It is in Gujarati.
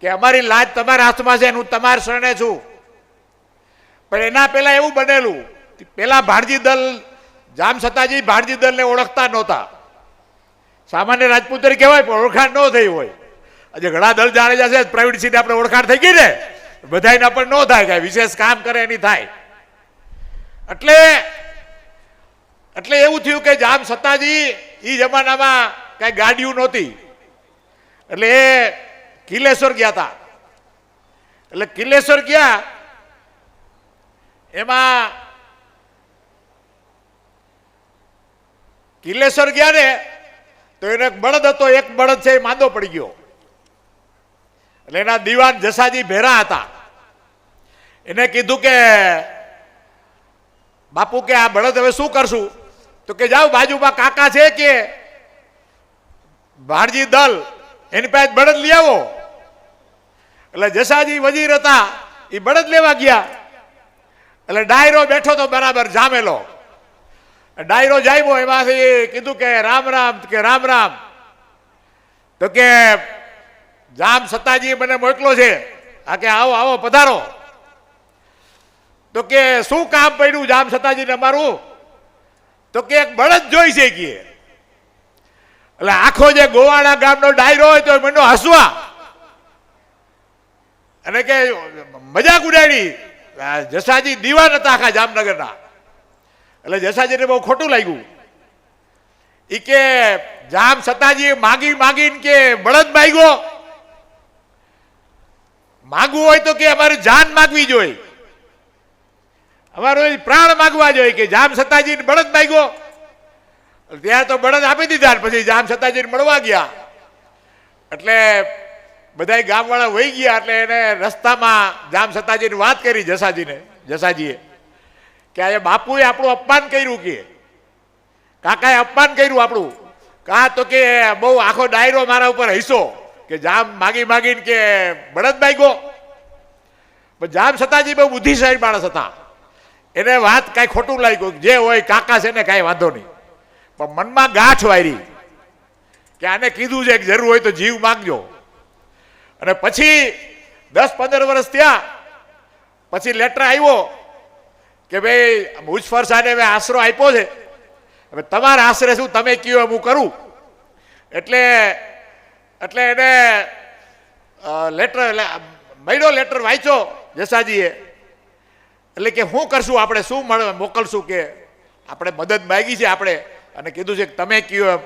કે અમારી લાજ તમારા હાથમાં છે હું તમારા શરણે છું. પણ એના પહેલા એવું બનેલું પહેલાં ભાણજી દલ, જામ સતાજી ભાણજી દલને ઓળખતા નહોતા. સામાન્ય રાજપૂત હોય, પણ ઓળખાણ ન થઈ હોય. આજે ઘણા દલ જાણે જશે પ્રાઇવેટ સીટ આપણે ઓળખાણ થઈ ગઈ ને. બધાને પણ ન થાય કાંઈ, વિશેષ કામ કરે એની થાય. એટલે એટલે એવું થયું કે જામ સત્તાજી એ જમાનામાં કાંઈ ગાડીઓ નહોતી. એટલે એ કિલેશ્વર ગયા હતા એટલે કિલેશ્વર ગયા, એમાં કિલેશ્વર ગયા ને, તો એનો એક બળદ હતો, એક બળદ છે એ માંદો પડી ગયો. એટલે એના દીવાન જસાજી ભેરા હતા. એને કીધું કે, બાપુ કે આ બળદ હવે શું કરશું? તો કે, જાઓ બાજુમાં કાકા છે કે ભાણજી દલ, એની પાસે બળદ લઈ આવો. એટલે જસાજી, વજીર હતા એ બળદ લેવા ગયા. એટલે ડાયરો બેઠો તો બરાબર જામેલો. ડાયરો જામ્યો એમાંથી કીધું કે રામ રામ કે રામ રામ. તો કે જામ સત્તાજી મને મોકલો છે. આ કે આવો આવો, પધારો. તો કે શું કામ પડ્યું જામ સત્તાજીને અમારું? તો કે એક બળદ જોઈ છે કે. એટલે આખો જે ગોવાડા ગામનો ડાયરો હોય તો મને હસવા. અને કે, મજાક ઉડાડી. જસાજી દીવાન હતા આખા જામનગરના. એટલે જસાજીને બહુ ખોટું લાગ્યું. એ કે, જામ સતાજી માગી માગીને કે બળદ માગ્યો. માગવું હોય તો કે અમારે જાન માગવી જોઈએ. અમારો પ્રાણ માગવા જોઈએ કે જામ સતાજીને બળદ માગ્યો. ત્યાં તો બળદ આપી દીધા પછી જામ સતાજીને મળવા ગયા. એટલે બધા ગામવાળા વહી ગયા એટલે એને રસ્તામાં જામ સતાજીને વાત કરી જસાજીને, જસાજીએ કે આજે બાપુએ આપણું અપમાન કર્યું કે. કાકાએ અપમાન કર્યું આપણું. કા તો કે બહુ આખો ડાયરો મારા ઉપર હૈસો કે જામ માગી માગીને કે બળદભાઈ ગો. પણ જામ સતાજી બહુ બુદ્ધિશાળી માણસ હતા. એને વાત કાંઈ ખોટું લાગ્યું જે હોય કાકા છે ને કાંઈ વાંધો નહીં. પણ મનમાં ગાંઠ વાયરી કે આને કીધું છે કે જરૂર હોય તો જીવ માંગજો. અને પછી દસ પંદર વર્ષ થયા, પછી લેટર આવ્યો કે ભાઈ મુજફર સાહેબે હવે આશરો આપ્યો છે. હવે તમારા આશરે શું તમે કયો એમ હું કરું. એટલે એટલે એને લેટર મળ્યો લેટર વાંચ્યો જસાજીએ. એટલે કે શું કરશું આપણે, શું મળે, મોકલશું કે આપણે મદદ માગી છે આપણે. અને કીધું છે કે તમે કયો એમ.